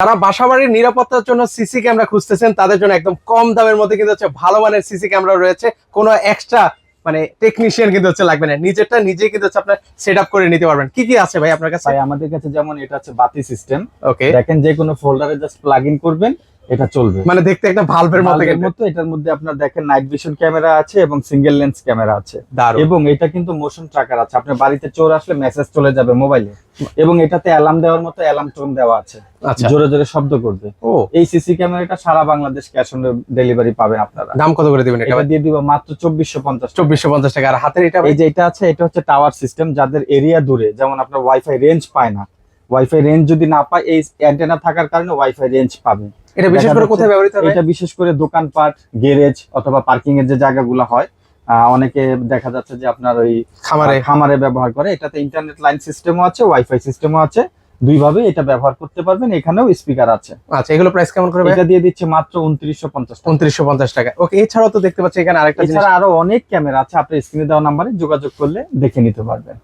যারা বাসাবাড়ির নিরাপত্তার জন্য সিসি ক্যামেরা খুঁজতেছেন তাদের জন্য একদম কম দামের মধ্যে কিন্তু হচ্ছে ভালো মানের সিসি ক্যামেরা রয়েছে। কোনো এক্সট্রা মানে টেকনিশিয়ান কিন্তু হচ্ছে লাগবে না। নিজেরটা নিজে কিন্তু হচ্ছে আপনার সেট আপ করে নিতে পারবেন। কি কি আছে ভাই আপনার কাছে? আমাদের কাছে যেমন এটা হচ্ছে বাতি সিস্টেম ওকে দেখেন যে কোনো ফোল্ডারে জাস্ট প্লাগ ইন করবেন। এটা চলবে। মানে দেখতে একটা ভালভের মতো মতো এটার মধ্যে আপনার দেখেন নাইট ভিশন ক্যামেরা আছে এবং সিঙ্গেল লেন্স ক্যামেরা আছে। এবং এটা কিন্তু মোশন ট্র্যাকার আছে। আপনার বাড়িতে চোর আসলে মেসেজ চলে যাবে মোবাইলে এবং এটাতে অ্যালার্ম দেওয়ার মতো অ্যালার্ম টোন দেওয়া আছে। আচ্ছা। জোরে জোরে শব্দ করবে। ও। এই সিসি ক্যামেরাটা সারা বাংলাদেশ ক্যাশ অন ডেলিভারি পাবেন আপনারা। দাম কত করে দিবেন এটা? দিয়ে দিব মাত্র চব্বিশশো পঞ্চাশ চব্বিশশো পঞ্চাশ টাকা। আর হাতের এটা এই যে এটা আছে এটা হচ্ছে টাওয়ার সিস্টেম যাদের এরিয়া দূরে যেমন আপনার ওয়াইফাই রেঞ্জ পায় না ওয়াইফাই রেঞ্জ যদি না পায় এই অ্যান্টেনা থাকার কারণে ওয়াইফাই রেঞ্জ পাবে। এটা বিশেষ করে কোথায় ব্যবহৃত হবে? এটা বিশেষ করে দোকানপাট গ্যারেজ অথবা পার্কিং এর যে জায়গাগুলো হয় অনেকে দেখা যাচ্ছে যে আপনার ওই খামারে। খামারে ব্যবহার করে। এটাতে ইন্টারনেট লাইন সিস্টেমও আছে ওয়াইফাই সিস্টেমও আছে। দুইভাবে এটা ব্যবহার করতে পারবেন এখানেও স্পিকার আছে। আচ্ছা এগুলো প্রাইস কেমন করে এটা দিয়ে দিচ্ছে মাত্র উনত্রিশশো পঞ্চাশ টাকা। উনত্রিশশো পঞ্চাশ টাকা। ওকে এছাড়াও তো দেখতে পাচ্ছি এখানে আরেকটা জিনিস। আরও অনেক ক্যামেরা আছে আপনি স্ক্রিনে দেওয়া নাম্বারে যোগাযোগ করলে দেখে নিতে পারবেন।